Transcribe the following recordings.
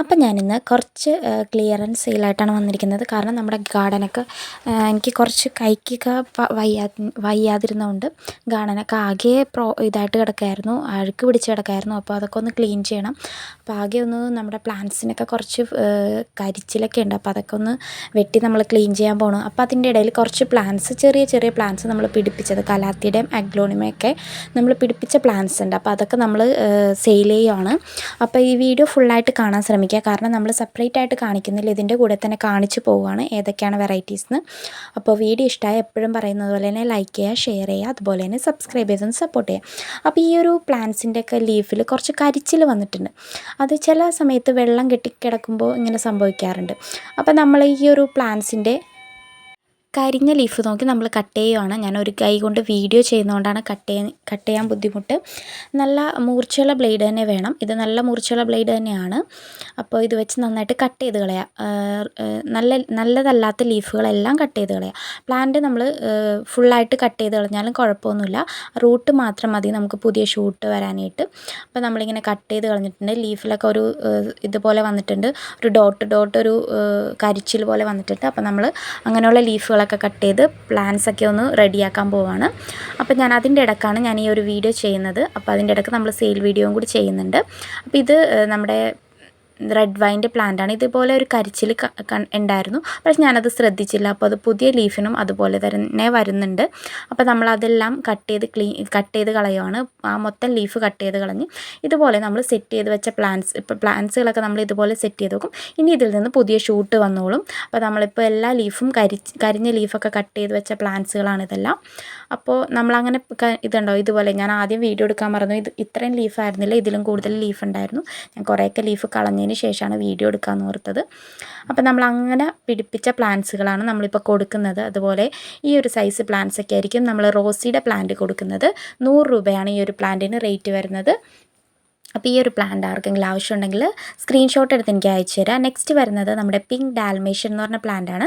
അപ്പം ഞാനിന്ന് കുറച്ച് ക്ലിയറൻസ് സെയിലായിട്ടാണ് വന്നിരിക്കുന്നത്. കാരണം നമ്മുടെ ഗാർഡനൊക്കെ എനിക്ക് കുറച്ച് കൈക്കൊക്കെ വയ്യാ വയ്യാതിരുന്നതുകൊണ്ട് ഗാർഡനൊക്കെ ആകെ പ്രോ ഇതായിട്ട് കിടക്കായിരുന്നു. അഴുക്ക് പിടിച്ച് കിടക്കായിരുന്നു. അപ്പോൾ അതൊക്കെ ഒന്ന് ക്ലീൻ ചെയ്യണം. അപ്പോൾ ആകെ ഒന്ന് നമ്മുടെ പ്ലാന്റ്സിനൊക്കെ കുറച്ച് കരിച്ചിലൊക്കെ ഉണ്ട്. അപ്പോൾ അതൊക്കെ ഒന്ന് വെട്ടി നമ്മൾ ക്ലീൻ ചെയ്യാൻ പോകണം അപ്പോൾ അതിന്റെ ഇടയിൽ കുറച്ച് പ്ലാന്റ്സ് ചെറിയ ചെറിയ പ്ലാന്റ്സ് നമ്മൾ പിടിപ്പിച്ചത്. കലാത്തിയുടെയും അഗ്ലോണിമയൊക്കെ നമ്മൾ പിടിപ്പിച്ച പ്ലാന്റ്സ് ഉണ്ട്. അപ്പോൾ അതൊക്കെ നമ്മൾ സെയിൽ ചെയ്യുകയാണ് അപ്പോൾ ഈ വീഡിയോ ഫുള്ളായിട്ട് കാണാൻ ശ്രമിക്കുക കാരണം നമ്മൾ സെപ്പറേറ്റ് ആയിട്ട് കാണിക്കുന്നില്ല. ഇതിന്റെ കൂടെ തന്നെ കാണിച്ചു പോവുകയാണ്. ഏതൊക്കെയാണ് വെറൈറ്റീസ് എന്ന് അപ്പോൾ വീഡിയോ ഇഷ്ടമായ എപ്പോഴും പറയുന്നത് പോലെ തന്നെ ലൈക്ക് ചെയ്യുക ഷെയർ ചെയ്യുക അതുപോലെ തന്നെ സബ്സ്ക്രൈബ് ചെയ്തും സപ്പോർട്ട് ചെയ്യുക. അപ്പോൾ ഈ ഒരു പ്ലാന്റ്സിന്റെ ഒക്കെ ലീഫിൽ കുറച്ച് കരിച്ചിൽ വന്നിട്ടുണ്ട്. അത് ചില സമയത്ത് വെള്ളം കെട്ടിക്കിടക്കുമ്പോൾ ഇങ്ങനെ സംഭവിക്കാറുണ്ട്. അപ്പോൾ നമ്മൾ ഈ ഒരു പ്ലാന്റ്സിന്റെ കരിഞ്ഞ ലീഫ് നോക്കി നമ്മൾ കട്ട് ചെയ്യുവാണ്. ഞാൻ ഒരു കൈ കൊണ്ട് വീഡിയോ ചെയ്യുന്നതുകൊണ്ടാണ് കട്ട് ചെയ്യാൻ കട്ട് ചെയ്യാൻ ബുദ്ധിമുട്ട്. നല്ല മൂർച്ചയുള്ള ബ്ലേഡ് തന്നെ വേണം. ഇത് നല്ല മൂർച്ചയുള്ള ബ്ലേഡ് തന്നെയാണ്. അപ്പോൾ ഇത് വെച്ച് നന്നായിട്ട് കട്ട് ചെയ്ത് കളയാം. നല്ല നല്ലതല്ലാത്ത ലീഫുകളെല്ലാം കട്ട് ചെയ്ത് കളയാം. പ്ലാന്റ് നമ്മൾ ഫുള്ളായിട്ട് കട്ട് ചെയ്ത് കളഞ്ഞാലും കുഴപ്പമൊന്നുമില്ല. റൂട്ട് മാത്രം മതി നമുക്ക് പുതിയ ഷൂട്ട് വരാനായിട്ട്. അപ്പോൾ നമ്മളിങ്ങനെ കട്ട് ചെയ്ത് കളഞ്ഞിട്ടുണ്ട്. ലീഫിലൊക്കെ ഒരു ഇതുപോലെ വന്നിട്ടുണ്ട്. ഒരു ഡോട്ട് ഡോട്ട് ഒരു കരിച്ചിൽ പോലെ വന്നിട്ടുണ്ട്. അപ്പോൾ നമ്മൾ അങ്ങനെയുള്ള ലീഫുകളൊക്കെ കട്ട് ചെയ്ത് പ്ലാന്റ്സ് ഒക്കെ ഒന്ന് റെഡിയാക്കാൻ പോവാണ്. അപ്പോൾ ഞാൻ അതിന്റെ ഇടക്കാണ് ഞാൻ ഈ ഒരു വീഡിയോ ചെയ്യുന്നത്. അപ്പോൾ അതിന്റെ ഇടയ്ക്ക് നമ്മൾ സെയിൽ വീഡിയോയും കൂടി ചെയ്യുന്നുണ്ട്. അപ്പോൾ ഇത് നമ്മുടെ റെഡ് വൈന്റെ പ്ലാന്റ് ആണ്. ഇതുപോലെ ഒരു കരിച്ചിൽ ഉണ്ടായിരുന്നു. പക്ഷെ ഞാനത് ശ്രദ്ധിച്ചില്ല. അപ്പോൾ അത് പുതിയ ലീഫിനും അതുപോലെ തന്നെ വരുന്നുണ്ട്. അപ്പോൾ നമ്മൾ അതെല്ലാം കട്ട് ചെയ്ത് ക്ലീൻ കട്ട് ചെയ്ത് കളയുവാണ്. ആ മൊത്തം ലീഫ് കട്ട് ചെയ്ത് കളഞ്ഞ് ഇതുപോലെ നമ്മൾ സെറ്റ് ചെയ്ത് വെച്ച പ്ലാന്റ്സ് ഇപ്പോൾ പ്ലാന്റ്സുകളൊക്കെ നമ്മൾ ഇതുപോലെ സെറ്റ് ചെയ്ത് വെക്കും. ഇനി ഇതിൽ നിന്ന് പുതിയ ഷൂട്ട് വന്നോളും. അപ്പോൾ നമ്മളിപ്പോൾ എല്ലാ ലീഫും കരി കരിഞ്ഞ ലീഫൊക്കെ കട്ട് ചെയ്ത് വെച്ച പ്ലാന്റ്സുകളാണ് ഇതെല്ലാം. അപ്പോൾ നമ്മളങ്ങനെ ഇതുണ്ടോ? ഇതുപോലെ ഞാൻ ആദ്യം വീഡിയോ എടുക്കാൻ മറന്നു. ഇത് ഇത്രയും ലീഫായിരുന്നില്ല ഇതിലും കൂടുതൽ ലീഫ് ഉണ്ടായിരുന്നു. ഞാൻ കുറേയൊക്കെ ലീഫ് കളഞ്ഞതിന് ശേഷമാണ് വീഡിയോ എടുക്കാമെന്ന് ഓർത്തത്. അപ്പോൾ നമ്മൾ അങ്ങനെ പിടിപ്പിച്ച പ്ലാന്റ്സുകളാണ് നമ്മളിപ്പോൾ കൊടുക്കുന്നത്. അതുപോലെ ഈ ഒരു സൈസ് പ്ലാന്റ്സ് ഒക്കെ ആയിരിക്കും നമ്മൾ റോസിയുടെ പ്ലാന്റ് കൊടുക്കുന്നത്. നൂറ് രൂപയാണ് ഈ ഒരു പ്ലാന്റിന് റേറ്റ് വരുന്നത്. അപ്പോൾ ഈ ഒരു പ്ലാന്റ് ആർക്കെങ്കിലും ആവശ്യമുണ്ടെങ്കിൽ സ്ക്രീൻഷോട്ട് എടുത്ത് എനിക്ക് അയച്ചു തരാം. നെക്സ്റ്റ് വരുന്നത് നമ്മുടെ പിങ്ക് ഡാൽമേഷൻ എന്ന് പറഞ്ഞ പ്ലാന്റ് ആണ്.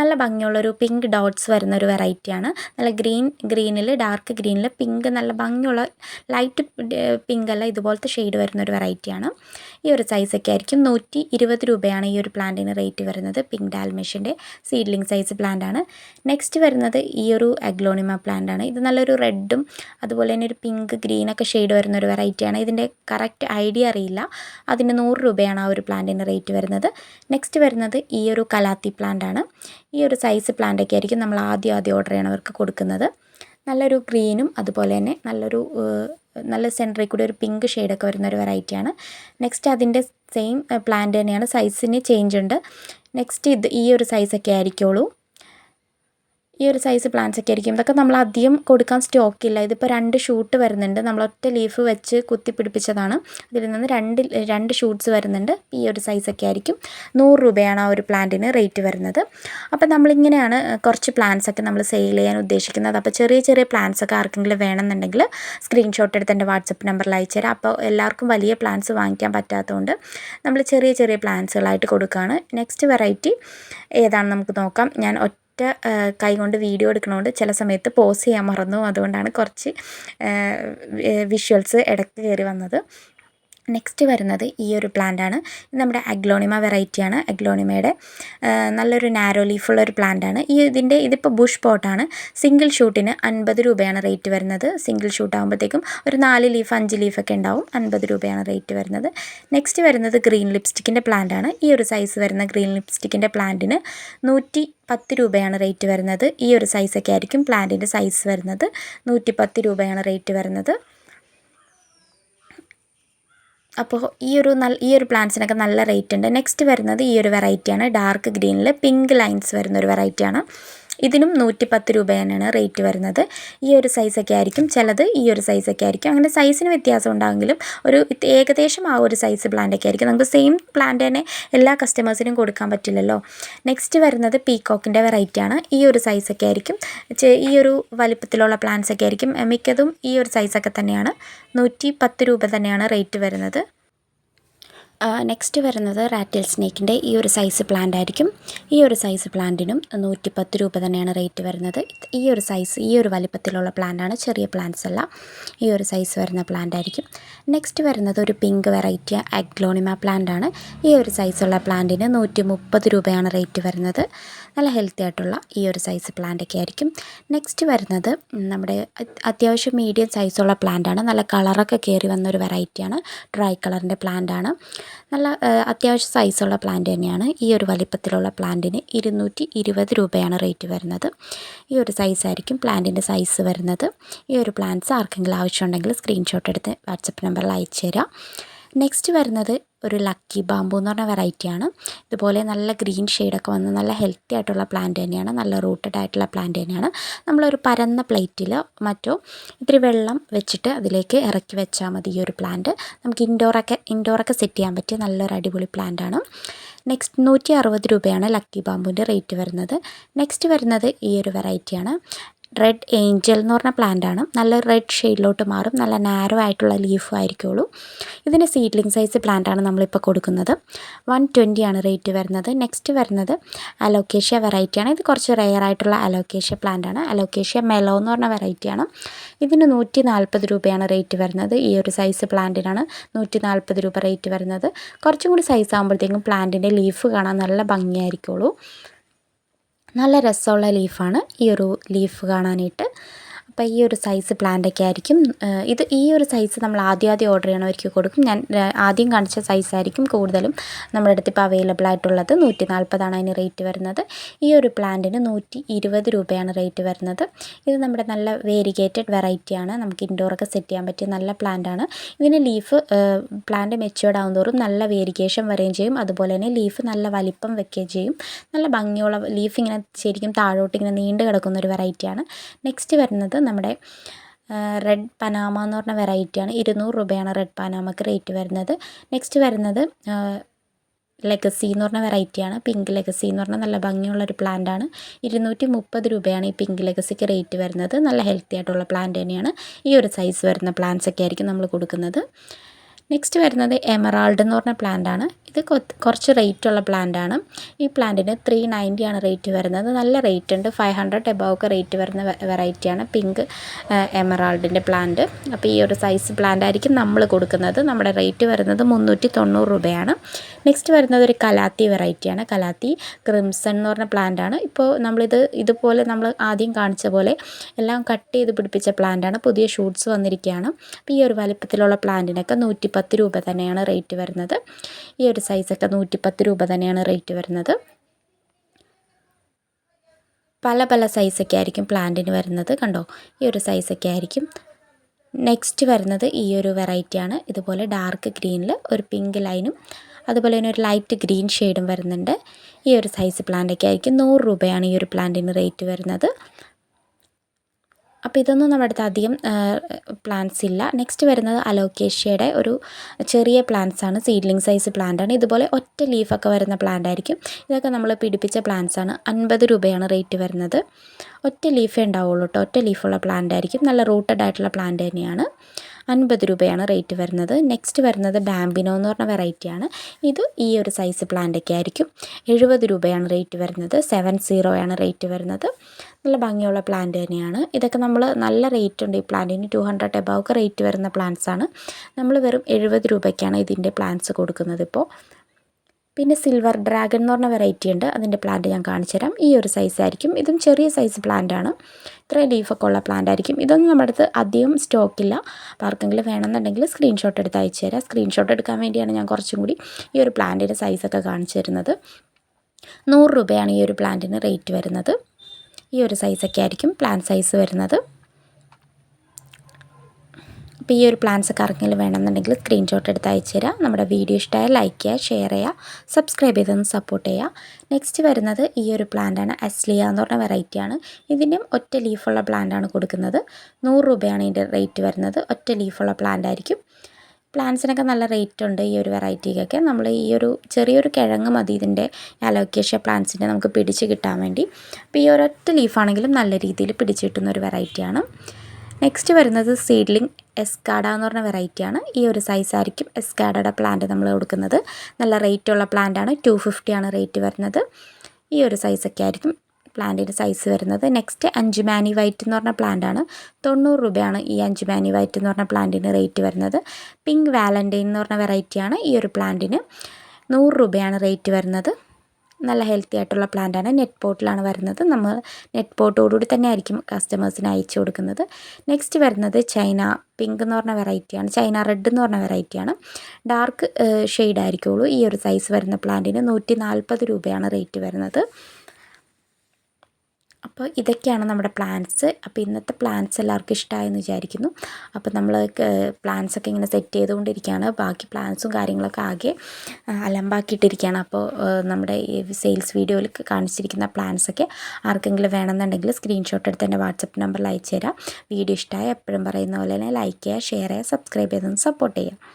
നല്ല ഭംഗിയുള്ളൊരു പിങ്ക് ഡോട്ട്സ് വരുന്ന ഒരു വെറൈറ്റിയാണ് നല്ല ഗ്രീൻ ഗ്രീനിൽ ഡാർക്ക് ഗ്രീനിൽ പിങ്ക് നല്ല ഭംഗിയുള്ള ലൈറ്റ് പിങ്ക് അല്ല ഇതുപോലത്തെ ഷെയ്ഡ് വരുന്ന ഒരു വെറൈറ്റിയാണ് ഈ ഒരു സൈസൊക്കെ ആയിരിക്കും. നൂറ്റി ഇരുപത് രൂപയാണ് ഈ ഒരു പ്ലാന്റിന് റേറ്റ് വരുന്നത് പിങ്ക് ഡാൽമേഷ്യന്റെ സീഡ്ലിംഗ് സൈസ് പ്ലാന്റ് ആണ്. നെക്സ്റ്റ് വരുന്നത് ഈ ഒരു അഗ്ലോണിമ പ്ലാന്റ് ആണ്. ഇത് നല്ലൊരു റെഡും അതുപോലെ തന്നെ ഒരു പിങ്ക് ഗ്രീനൊക്കെ ഷെയ്ഡ് വരുന്ന ഒരു വെറൈറ്റിയാണ് ഇതിന്റെ കറക്റ്റ് ഐഡിയ അറിയില്ല. അതിന് നൂറ് രൂപയാണ് ആ ഒരു പ്ലാന്റിന് റേറ്റ് വരുന്നത്. നെക്സ്റ്റ് വരുന്നത് ഈ ഒരു കലാത്തി പ്ലാന്റ് ആണ്. ഈ ഒരു സൈസ് പ്ലാന്റൊക്കെ ആയിരിക്കും നമ്മൾ ആദ്യം ആദ്യം ഓർഡർ ചെയ്യണവർക്ക് കൊടുക്കുന്നത്. നല്ലൊരു ഗ്രീനും അതുപോലെ തന്നെ നല്ലൊരു നല്ല സെന്ററിൽ കൂടി ഒരു പിങ്ക് ഷെയ്ഡൊക്കെ വരുന്ന ഒരു വെറൈറ്റിയാണ് നെക്സ്റ്റ് അതിന്റെ സെയിം പ്ലാന്റ് തന്നെയാണ് സൈസിന് ചേഞ്ച് ഉണ്ട്. നെക്സ്റ്റ് ഇത് ഈ ഒരു സൈസൊക്കെ ആയിരിക്കുള്ളൂ. ഈ ഒരു സൈസ് പ്ലാന്റ്സ് ഒക്കെ ആയിരിക്കും. ഇതൊക്കെ നമ്മൾ അധികം കൊടുക്കാൻ സ്റ്റോക്ക് ഇല്ല. ഇതിപ്പോൾ രണ്ട് ഷൂട്ട് വരുന്നുണ്ട്. നമ്മൾ ഒറ്റ ലീഫ് വെച്ച് കുത്തി പിടിപ്പിച്ചതാണ്. ഇതിൽ നിന്ന് രണ്ട് രണ്ട് ഷൂട്ട്സ് വരുന്നുണ്ട്. ഈ ഒരു സൈസൊക്കെ ആയിരിക്കും. നൂറ് രൂപയാണ് ആ ഒരു പ്ലാന്റിന് റേറ്റ് വരുന്നത്. അപ്പോൾ നമ്മളിങ്ങനെയാണ് കുറച്ച് പ്ലാന്റ്സ് ഒക്കെ നമ്മൾ സെയിൽ ചെയ്യാൻ ഉദ്ദേശിക്കുന്നത്. അപ്പോൾ ചെറിയ ചെറിയ പ്ലാന്റ്സ് ഒക്കെ ആർക്കെങ്കിലും വേണമെന്നുണ്ടെങ്കിൽ സ്ക്രീൻഷോട്ട് എടുത്ത് എന്റെ വാട്സപ്പ് നമ്പറിൽ അയച്ചു തരാം അപ്പോൾ എല്ലാവർക്കും വലിയ പ്ലാന്റ്സ് വാങ്ങിക്കാൻ പറ്റാത്തതുകൊണ്ട് നമ്മൾ ചെറിയ ചെറിയ പ്ലാന്റ്സുകളായിട്ട് കൊടുക്കുകയാണ്. നെക്സ്റ്റ് വെറൈറ്റി ഏതാണെന്ന് നമുക്ക് നോക്കാം. ഞാൻ ഒറ്റ കൈ കൊണ്ട് വീഡിയോ എടുക്കണോണ്ട് ചില സമയത്ത് പോസ് ചെയ്യാൻ മറന്നു. അതുകൊണ്ടാണ് കുറച്ച് വിഷ്വൽസ് ഇടയ്ക്ക് കയറി വന്നത്. നെക്സ്റ്റ് വരുന്നത് ഈ ഒരു പ്ലാന്റ് ആണ്. ഇത് നമ്മുടെ അഗ്ലോണിമ വെറൈറ്റിയാണ് അഗ്ലോണിമയുടെ നല്ലൊരു നാരോ ലീഫുള്ള ഒരു പ്ലാന്റ് ആണ്. ഈ ഇതിന്റെ ഇതിപ്പോൾ ബുഷ് പോട്ടാണ് സിംഗിൾ ഷൂട്ടിന് അൻപത് രൂപയാണ് റേറ്റ് വരുന്നത്. സിംഗിൾ ഷൂട്ട് ആകുമ്പോഴത്തേക്കും ഒരു നാല് ലീഫ് അഞ്ച് ലീഫൊക്കെ ഉണ്ടാവും. അൻപത് രൂപയാണ് റേറ്റ് വരുന്നത്. നെക്സ്റ്റ് വരുന്നത് ഗ്രീൻ ലിപ്സ്റ്റിക്കിന്റെ പ്ലാന്റ് ആണ്. ഈ ഒരു സൈസ് വരുന്ന ഗ്രീൻ ലിപ്സ്റ്റിക്കിന്റെ പ്ലാന്റിന് നൂറ്റി പത്ത് രൂപയാണ് റേറ്റ് വരുന്നത്. ഈ ഒരു സൈസൊക്കെ ആയിരിക്കും പ്ലാന്റിന്റെ സൈസ് വരുന്നത്. നൂറ്റി പത്ത് രൂപയാണ് റേറ്റ് വരുന്നത്. അപ്പോൾ ഈ ഒരു നല്ല ഈ ഒരു പ്ലാന്റ്സിനൊക്കെ നല്ല റേറ്റ് ഉണ്ട്. നെക്സ്റ്റ് വരുന്നത് ഈ ഒരു വെറൈറ്റിയാണ് ഡാർക്ക് ഗ്രീനിൽ പിങ്ക് ലൈൻസ് വരുന്ന ഒരു വെറൈറ്റിയാണ് ഇതിനും നൂറ്റി പത്ത് രൂപ തന്നെയാണ് റേറ്റ് വരുന്നത്. ഈ ഒരു സൈസൊക്കെ ആയിരിക്കും ചിലത് ഈ ഒരു സൈസൊക്കെ ആയിരിക്കും. അങ്ങനെ സൈസിന് വ്യത്യാസം ഉണ്ടാകുമെങ്കിലും ഒരു ഏകദേശം ആ ഒരു സൈസ് പ്ലാന്റൊക്കെ ആയിരിക്കും. നമുക്ക് സെയിം പ്ലാന്റ് തന്നെ എല്ലാ കസ്റ്റമേഴ്സിനും കൊടുക്കാൻ പറ്റില്ലല്ലോ. നെക്സ്റ്റ് വരുന്നത് പീക്കോക്കിന്റെ വെറൈറ്റിയാണ് ഈ ഒരു സൈസൊക്കെ ആയിരിക്കും. ഈ ഒരു വലിപ്പത്തിലുള്ള പ്ലാന്റ്സ് ഒക്കെ ആയിരിക്കും. മിക്കതും ഈ ഒരു സൈസൊക്കെ തന്നെയാണ്. നൂറ്റി പത്ത് രൂപ തന്നെയാണ് റേറ്റ് വരുന്നത്. നെക്സ്റ്റ് വരുന്നത് റാറ്റിൽ സ്നേക്കിന്റെ ഈ ഒരു സൈസ് പ്ലാന്റ് ആയിരിക്കും. ഈ ഒരു സൈസ് പ്ലാന്റിനും നൂറ്റിപ്പത്ത് രൂപ തന്നെയാണ് റേറ്റ് വരുന്നത്. ഈ ഒരു സൈസ് ഈ ഒരു വലിപ്പത്തിലുള്ള പ്ലാന്റാണ് ചെറിയ പ്ലാന്റ്സ് അല്ല. ഈ ഒരു സൈസ് വരുന്ന പ്ലാന്റ് ആയിരിക്കും. നെക്സ്റ്റ് വരുന്നത് ഒരു പിങ്ക് വെറൈറ്റി അഗ്ലോണിമ പ്ലാന്റ് ആണ്. ഈ ഒരു സൈസുള്ള പ്ലാന്റിന് നൂറ്റി മുപ്പത് രൂപയാണ് റേറ്റ് വരുന്നത്. നല്ല ഹെൽത്തി ആയിട്ടുള്ള ഈ ഒരു സൈസ് പ്ലാന്റൊക്കെ ആയിരിക്കും. നെക്സ്റ്റ് വരുന്നത് നമ്മുടെ അത്യാവശ്യം മീഡിയം സൈസുള്ള പ്ലാന്റാണ് നല്ല കളറൊക്കെ കയറി വന്ന ഒരു വെറൈറ്റിയാണ് ഡ്രൈ കളറിന്റെ പ്ലാന്റാണ് നല്ല അത്യാവശ്യം സൈസുള്ള പ്ലാന്റ് തന്നെയാണ്. ഈ ഒരു വലിപ്പത്തിലുള്ള പ്ലാന്റിന് ഇരുന്നൂറ്റി ഇരുപത് രൂപയാണ് റേറ്റ് വരുന്നത്. ഈ ഒരു സൈസായിരിക്കും പ്ലാന്റിന്റെ സൈസ് വരുന്നത്. ഈ ഒരു പ്ലാന്റ്സ് ആർക്കെങ്കിലും ആവശ്യമുണ്ടെങ്കിൽ സ്ക്രീൻഷോട്ട് എടുത്ത് വാട്സപ്പ് നമ്പറിൽ അയച്ചു തരാം നെക്സ്റ്റ് വരുന്നത് ഒരു ലക്കി ബാമ്പു എന്ന് പറഞ്ഞ വെറൈറ്റിയാണ് ഇതുപോലെ നല്ല ഗ്രീൻ ഷെയ്ഡൊക്കെ വന്ന് നല്ല ഹെൽത്തി ആയിട്ടുള്ള പ്ലാന്റ് തന്നെയാണ്. നല്ല റൂട്ടഡ് ആയിട്ടുള്ള പ്ലാന്റ് തന്നെയാണ്. നമ്മളൊരു പരന്ന പ്ലേറ്റിൽ മറ്റോ ഇത്തിരി വെള്ളം വെച്ചിട്ട് അതിലേക്ക് ഇറക്കി വെച്ചാൽ മതി ഈ ഒരു പ്ലാന്റ് നമുക്ക് ഇൻഡോറൊക്കെ ഇൻഡോറൊക്കെ സെറ്റ് ചെയ്യാൻ പറ്റിയ നല്ലൊരു അടിപൊളി പ്ലാന്റാണ് നെക്സ്റ്റ് നൂറ്റി അറുപത് രൂപയാണ് ലക്കി ബാമ്പുവിന്റെ റേറ്റ് വരുന്നത്. നെക്സ്റ്റ് വരുന്നത് ഈ ഒരു വെറൈറ്റിയാണ് റെഡ് ഏഞ്ചൽ എന്ന് പറഞ്ഞ പ്ലാന്റ് ആണ്. നല്ല റെഡ് ഷെയ്ഡിലോട്ട് മാറും. നല്ല നാരോ ആയിട്ടുള്ള ലീഫ് ആയിരിക്കുള്ളൂ. ഇതിന്റെ സീഡ്ലിംഗ് സൈസ് പ്ലാന്റ് ആണ് നമ്മളിപ്പോൾ കൊടുക്കുന്നത്. വൺ ട്വന്റി ആണ് റേറ്റ് വരുന്നത്. നെക്സ്റ്റ് വരുന്നത് അലോക്കേഷ്യ വെറൈറ്റി ആണ്. ഇത് കുറച്ച് റെയർ ആയിട്ടുള്ള അലോക്കേഷ്യ പ്ലാന്റ് ആണ്. അലോക്കേഷ്യ മെലോ എന്ന് പറഞ്ഞ വെറൈറ്റി ആണ്. ഇതിന് നൂറ്റി നാൽപ്പത് രൂപയാണ് റേറ്റ് വരുന്നത്. ഈ ഒരു സൈസ് പ്ലാന്റിനാണ് നൂറ്റി നാൽപ്പത് രൂപ റേറ്റ് വരുന്നത്. കുറച്ചും കൂടി സൈസ് ആകുമ്പോഴത്തേക്കും പ്ലാന്റിന്റെ ലീഫ് കാണാൻ നല്ല ഭംഗിയായിരിക്കുള്ളൂ. നല്ല രസമുള്ള ലീഫാണ് ഈ ഒരു ലീഫ് കാണാനായിട്ട് അപ്പോൾ ഈ ഒരു സൈസ് പ്ലാന്റൊക്കെ ആയിരിക്കും. ഇത് ഈ ഒരു സൈസ് നമ്മൾ ആദ്യം ആദ്യം ഓർഡർ ചെയ്യണവർക്ക് കൊടുക്കും. ഞാൻ ആദ്യം കാണിച്ച സൈസായിരിക്കും കൂടുതലും നമ്മുടെ അടുത്ത് ഇപ്പോൾ അവൈലബിൾ ആയിട്ടുള്ളത്. നൂറ്റി നാൽപ്പതാണ് അതിന് റേറ്റ് വരുന്നത്. ഈ ഒരു പ്ലാന്റിന് നൂറ്റി ഇരുപത് രൂപയാണ് റേറ്റ് വരുന്നത്. ഇത് നമ്മുടെ നല്ല വേരിഗേറ്റഡ് വെറൈറ്റിയാണ് നമുക്ക് ഇൻഡോറൊക്കെ സെറ്റ് ചെയ്യാൻ പറ്റിയ നല്ല പ്ലാന്റാണ് ഇതിന് ലീഫ് പ്ലാന്റ് മെച്ചുവേർഡ് ആകുന്നതോറും നല്ല വേരിഗേഷൻ വരികയും ചെയ്യും. അതുപോലെ തന്നെ ലീഫ് നല്ല വലിപ്പം വെക്കുകയും ചെയ്യും. നല്ല ഭംഗിയുള്ള ലീഫ് ഇങ്ങനെ ശരിക്കും താഴോട്ട് ഇങ്ങനെ നീണ്ടു കിടക്കുന്ന ഒരു വെറൈറ്റിയാണ് നെക്സ്റ്റ് വരുന്നത് നമ്മുടെ റെഡ് പനാമ എന്ന് പറഞ്ഞ വെറൈറ്റിയാണ് ഇരുന്നൂറ് രൂപയാണ് റെഡ് പനാമക്ക് റേറ്റ് വരുന്നത്. നെക്സ്റ്റ് വരുന്നത് ലെഗസി എന്ന് പറഞ്ഞ വെറൈറ്റിയാണ് പിങ്ക് ലെഗസി എന്ന് പറഞ്ഞാൽ നല്ല ഭംഗിയുള്ളൊരു പ്ലാന്റ് ആണ്. ഇരുന്നൂറ്റി മുപ്പത് രൂപയാണ് ഈ പിങ്ക് ലെഗസിക്ക് റേറ്റ് വരുന്നത്. നല്ല ഹെൽത്തി ആയിട്ടുള്ള പ്ലാന്റ് തന്നെയാണ്. ഈ ഒരു സൈസ് വരുന്ന പ്ലാന്റ്സ് ഒക്കെ ആയിരിക്കും നമ്മൾ കൊടുക്കുന്നത്. നെക്സ്റ്റ് വരുന്നത് എമറാൾഡ് എന്ന് പറഞ്ഞ പ്ലാന്റ് ആണ്. ഇത് കുറച്ച് റേറ്റ് ഉള്ള പ്ലാന്റ് ആണ്. ഈ പ്ലാന്റിന് ത്രീ ആണ് റേറ്റ് വരുന്നത്. നല്ല റേറ്റ് ഉണ്ട്. ഫൈവ് ഹൺഡ്രഡ് എബവ് റേറ്റ് വരുന്ന വെറൈറ്റിയാണ് പിങ്ക് എമറാൾഡിന്റെ പ്ലാന്റ് അപ്പോൾ ഈ ഒരു സൈസ് പ്ലാന്റ് ആയിരിക്കും നമ്മൾ കൊടുക്കുന്നത്. നമ്മുടെ റേറ്റ് വരുന്നത് മുന്നൂറ്റി തൊണ്ണൂറ് രൂപയാണ്. നെക്സ്റ്റ് വരുന്നത് ഒരു കലാത്തി വെറൈറ്റിയാണ് കലാത്തി ക്രിംസൺ എന്ന് പറഞ്ഞ പ്ലാന്റ് ആണ്. ഇപ്പോൾ നമ്മളിത് ഇതുപോലെ നമ്മൾ ആദ്യം കാണിച്ച പോലെ എല്ലാം കട്ട് ചെയ്ത് പിടിപ്പിച്ച പ്ലാന്റ് ആണ്. പുതിയ ഷൂട്ട്സ് വന്നിരിക്കുകയാണ്. അപ്പോൾ ഈ ഒരു വലിപ്പത്തിലുള്ള പ്ലാന്റിനൊക്കെ നൂറ്റി പത്ത് രൂപ തന്നെയാണ് റേറ്റ് വരുന്നത്. ഈ ഒരു സൈസൊക്കെ നൂറ്റിപ്പത്ത് രൂപ തന്നെയാണ് റേറ്റ് വരുന്നത്. പല പല സൈസൊക്കെ ആയിരിക്കും പ്ലാന്റിന് വരുന്നത് കണ്ടോ? ഈ ഒരു സൈസൊക്കെ ആയിരിക്കും. നെക്സ്റ്റ് വരുന്നത് ഈ ഒരു വെറൈറ്റിയാണ് ഇതുപോലെ ഡാർക്ക് ഗ്രീനിൽ ഒരു പിങ്ക് ലൈനും അതുപോലെ തന്നെ ഒരു ലൈറ്റ് ഗ്രീൻ ഷെയ്ഡും വരുന്നുണ്ട്. ഈ ഒരു സൈസ് പ്ലാന്റൊക്കെ ആയിരിക്കും. നൂറ് രൂപയാണ് ഈ ഒരു പ്ലാന്റിന് റേറ്റ് വരുന്നത്. അപ്പോൾ ഇതൊന്നും നമ്മുടെ അടുത്ത് അധികം പ്ലാന്റ്സ് ഇല്ല. നെക്സ്റ്റ് വരുന്നത് അലോക്കേഷ്യയുടെ ഒരു ചെറിയ പ്ലാന്റ്സ് ആണ്. സീഡ്ലിംഗ് സൈസ് പ്ലാന്റ് ആണ്. ഇതുപോലെ ഒറ്റ ലീഫൊക്കെ വരുന്ന പ്ലാന്റ് ആയിരിക്കും. ഇതൊക്കെ നമ്മൾ പിടിപ്പിച്ച പ്ലാന്റ്സ് ആണ്. അൻപത് രൂപയാണ് റേറ്റ് വരുന്നത്. ഒറ്റ ലീഫേ ഉണ്ടാവുള്ളൂ കേട്ടോ ഒറ്റ ലീഫുള്ള പ്ലാന്റ് ആയിരിക്കും. നല്ല റൂട്ടഡ് ആയിട്ടുള്ള പ്ലാന്റ് തന്നെയാണ്. അൻപത് രൂപയാണ് റേറ്റ് വരുന്നത്. നെക്സ്റ്റ് വരുന്നത് ബാംബിനോ എന്ന് പറഞ്ഞ വെറൈറ്റിയാണ് ഇത് ഈ ഒരു സൈസ് പ്ലാന്റൊക്കെ ആയിരിക്കും. എഴുപത് രൂപയാണ് റേറ്റ് വരുന്നത്. സെവൻ ആണ് റേറ്റ് വരുന്നത്. നല്ല ഭംഗിയുള്ള പ്ലാന്റ് തന്നെയാണ്. ഇതൊക്കെ നമ്മൾ നല്ല റേറ്റ് ഉണ്ട്. ഈ പ്ലാന്റിന് ടു ഹൺഡ്രഡ് എബവ് റേറ്റ് വരുന്ന പ്ലാന്റ്സ് ആണ്. നമ്മൾ വെറും എഴുപത് രൂപയ്ക്കാണ് ഇതിന്റെ പ്ലാന്റ്സ് കൊടുക്കുന്നത് ഇപ്പോൾ. പിന്നെ സിൽവർ ഡ്രാഗൺ എന്ന് പറഞ്ഞ വെറൈറ്റി ഉണ്ട്. അതിന്റെ പ്ലാന്റ് ഞാൻ കാണിച്ചു തരാം ഈ ഒരു സൈസ് ആയിരിക്കും. ഇതും ചെറിയ സൈസ് പ്ലാന്റ് ആണ്. ഇത്രയും ലീഫൊക്കെ ഉള്ള പ്ലാന്റ് ആയിരിക്കും. ഇതൊന്നും നമ്മുടെ അടുത്ത് അധികം സ്റ്റോക്കില്ല അപ്പോൾ ആർക്കെങ്കിലും വേണമെന്നുണ്ടെങ്കിൽ സ്ക്രീൻഷോട്ട് എടുത്ത് അയച്ചു തരാം. സ്ക്രീൻഷോട്ട് എടുക്കാൻ വേണ്ടിയാണ് ഞാൻ കുറച്ചും കൂടി ഈ ഒരു പ്ലാന്റിന്റെ സൈസൊക്കെ കാണിച്ചു തരുന്നത്. നൂറ് രൂപയാണ് ഈ ഒരു പ്ലാന്റിന് റേറ്റ് വരുന്നത്. ഈ ഒരു സൈസൊക്കെ ആയിരിക്കും പ്ലാന്റ് സൈസ് വരുന്നത്. അപ്പോൾ ഈ ഒരു പ്ലാൻസ് ഒക്കെ ആർക്കെങ്കിലും വേണമെന്നുണ്ടെങ്കിൽ സ്ക്രീൻഷോട്ട് എടുത്ത് അയച്ചു തരാം. നമ്മുടെ വീഡിയോ ഇഷ്ടമായ ലൈക്ക് ചെയ്യുക ഷെയർ ചെയ്യുക സബ്സ്ക്രൈബ് ചെയ്തൊന്ന് സപ്പോർട്ട് ചെയ്യുക. നെക്സ്റ്റ് വരുന്നത് ഈ ഒരു പ്ലാന്റാണ് അസ്ലിയ എന്ന് പറഞ്ഞ വെറൈറ്റിയാണ് ഇതിന്റെയും ഒറ്റ ലീഫുള്ള പ്ലാന്റാണ് കൊടുക്കുന്നത്. നൂറ് രൂപയാണ് ഇതിന്റെ റേറ്റ് വരുന്നത്. ഒറ്റ ലീഫുള്ള പ്ലാന്റ് ആയിരിക്കും. പ്ലാന്റ്സിനൊക്കെ നല്ല റേറ്റ് ഉണ്ട് ഈ ഒരു വെറൈറ്റിക്കൊക്കെ നമ്മൾ ഈ ഒരു ചെറിയൊരു കിഴങ്ങ് മതി ഇതിന്റെ അലോക്കേഷ്യ പ്ലാന്റ്സിന്റെ നമുക്ക് പിടിച്ച് കിട്ടാൻ വേണ്ടി. അപ്പോൾ ഈ ഒരൊറ്റ ലീഫാണെങ്കിലും നല്ല രീതിയിൽ പിടിച്ച് കിട്ടുന്ന ഒരു വെറൈറ്റിയാണ് നെക്സ്റ്റ് വരുന്നത് സീഡ്ലിംഗ് എസ്കാഡ എന്ന് പറഞ്ഞ വെറൈറ്റിയാണ് ഈ ഒരു സൈസ് ആയിരിക്കും എസ്കാഡയുടെ പ്ലാന്റ് നമ്മൾ കൊടുക്കുന്നത്. നല്ല റേറ്റ് ഉള്ള പ്ലാന്റ് ആണ്. ടു ആണ് റേറ്റ് വരുന്നത്. ഈ ഒരു സൈസൊക്കെ ആയിരിക്കും പ്ലാന്റിന്റെ സൈസ് വരുന്നത്. നെക്സ്റ്റ് അഞ്ചുമാനി വൈറ്റ് എന്ന് പറഞ്ഞ പ്ലാന്റാണ് തൊണ്ണൂറ് രൂപയാണ് ഈ അഞ്ചുമാനി വൈറ്റ് എന്ന് പറഞ്ഞ പ്ലാന്റിന് റേറ്റ് വരുന്നത്. പിങ്ക് വാലന്റൈൻ എന്ന് പറഞ്ഞ വെറൈറ്റിയാണ് ഈ ഒരു പ്ലാന്റിന് നൂറ് രൂപയാണ് റേറ്റ് വരുന്നത്. നല്ല ഹെൽത്തി ആയിട്ടുള്ള പ്ലാന്റ് ആണ്. നെറ്റ് പോട്ടിലാണ് വരുന്നത്. നമ്മൾ നെറ്റ് പോട്ടോടുകൂടി തന്നെ ആയിരിക്കും കസ്റ്റമേഴ്സിന് അയച്ചു കൊടുക്കുന്നത്. നെക്സ്റ്റ് വരുന്നത് ചൈന പിങ്ക് എന്ന് പറഞ്ഞ വെറൈറ്റിയാണ് ചൈന റെഡ് എന്ന് പറഞ്ഞ വെറൈറ്റിയാണ് ഡാർക്ക് ഷെയ്ഡ് ആയിരിക്കുള്ളൂ. ഈ ഒരു സൈസ് വരുന്ന പ്ലാന്റിന് നൂറ്റി നാൽപ്പത് രൂപയാണ് റേറ്റ് വരുന്നത്. അപ്പോൾ ഇതൊക്കെയാണ് നമ്മുടെ പ്ലാൻസ് അപ്പോൾ ഇന്നത്തെ പ്ലാൻസ് എല്ലാവർക്കും ഇഷ്ടമായെന്ന് വിചാരിക്കുന്നു. അപ്പോൾ നമ്മൾ പ്ലാൻസ് ഒക്കെ ഇങ്ങനെ സെറ്റ് ചെയ്തുകൊണ്ടിരിക്കുകയാണ്. ബാക്കി പ്ലാൻസും കാര്യങ്ങളൊക്കെ ആകെ അലമ്പാക്കിയിട്ടിരിക്കുകയാണ്. അപ്പോൾ നമ്മുടെ സെയിൽസ് വീഡിയോയിൽ കാണിച്ചിരിക്കുന്ന പ്ലാൻസ് ഒക്കെ ആർക്കെങ്കിലും വേണമെന്നുണ്ടെങ്കിൽ സ്ക്രീൻഷോട്ട് എടുത്ത് എന്റെ വാട്സപ്പ് നമ്പറിൽ അയച്ചു തരാം വീഡിയോ ഇഷ്ടമായ എപ്പോഴും പറയുന്ന പോലെ തന്നെ ലൈക്ക് ചെയ്യുക ഷെയർ ചെയ്യുക സബ്സ്ക്രൈബ് ചെയ്തൊന്ന് സപ്പോർട്ട് ചെയ്യുക.